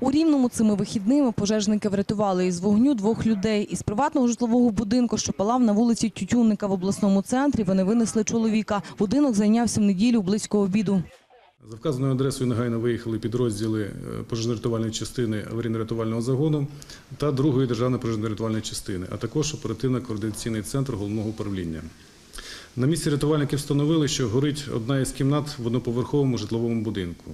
У Рівному цими вихідними пожежники врятували із вогню двох людей. Із приватного житлового будинку, що палав на вулиці Тютюнника в обласному центрі, вони винесли чоловіка. Будинок зайнявся в неділю близько обіду. За вказаною адресою негайно виїхали підрозділи е, пожежно-рятувальної частини аварійно-рятувального загону та другої державної пожежно-рятувальної частини, а також оперативно-координаційний центр головного управління. На місці рятувальники встановили, що горить одна із кімнат в одноповерховому житловому будинку.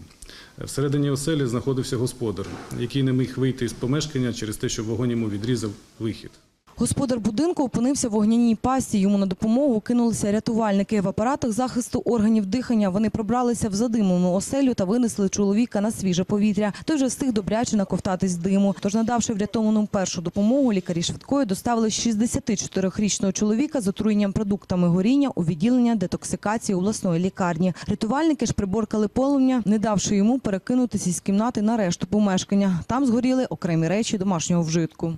Всередині оселі знаходився господар, який не міг вийти з помешкання через те, що вогонь йому відрізав вихід. Господар будинку опинився в вогняній пасті. Йому на допомогу кинулися рятувальники. В апаратах захисту органів дихання вони пробралися в задимлену оселю та винесли чоловіка на свіже повітря. Той же встиг добряче наковтатись диму. Тож, надавши врятованому першу допомогу, лікарі швидкої доставили 64-річного чоловіка з отруєнням продуктами горіння у відділення детоксикації обласної лікарні. Рятувальники ж приборкали полум'я, не давши йому перекинутися із кімнати на решту помешкання. Там згоріли окремі речі домашнього вжитку.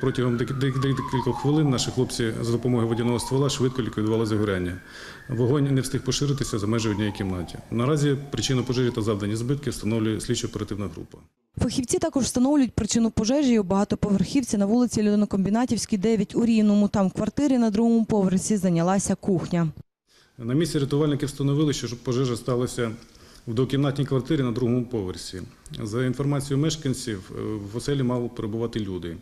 Протягом дек- дек- декількох хвилин наші хлопці за допомогою водяного ствола швидко ліквідували загоряння. Вогонь не встиг поширитися за межі однієї кімнаті. Наразі причину пожежі та завдані збитки встановлює слідчо-оперативна група. Фахівці також встановлюють причину пожежі у багатоповерхівці на вулиці Льодонокомбінатівській, 9 у Рівному. Там в квартирі на другому поверсі зайнялася кухня. На місці рятувальники встановили, що пожежа сталася в двокімнатній квартирі на другому поверсі. За інформацією мешканців, е, в оселі мали перебувати люди.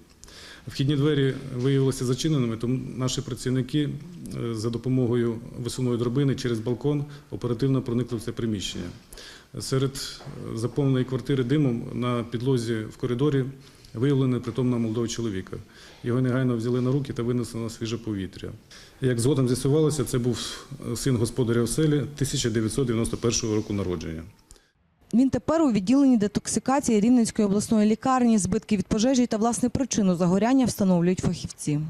Вхідні двері виявилися зачиненими, тому наші працівники е, за допомогою висувної дробини через балкон оперативно проникли в це приміщення. Серед е, заповненої квартири димом на підлозі в коридорі виявлено притомного молодого чоловіка. Його негайно взяли на руки та винесли на свіже повітря. Як згодом з'ясувалося, це був син господаря оселі 1991 року народження. Він тепер у відділенні детоксикації Рівненської обласної лікарні. Збитки від пожежі та власне причину загоряння встановлюють фахівці.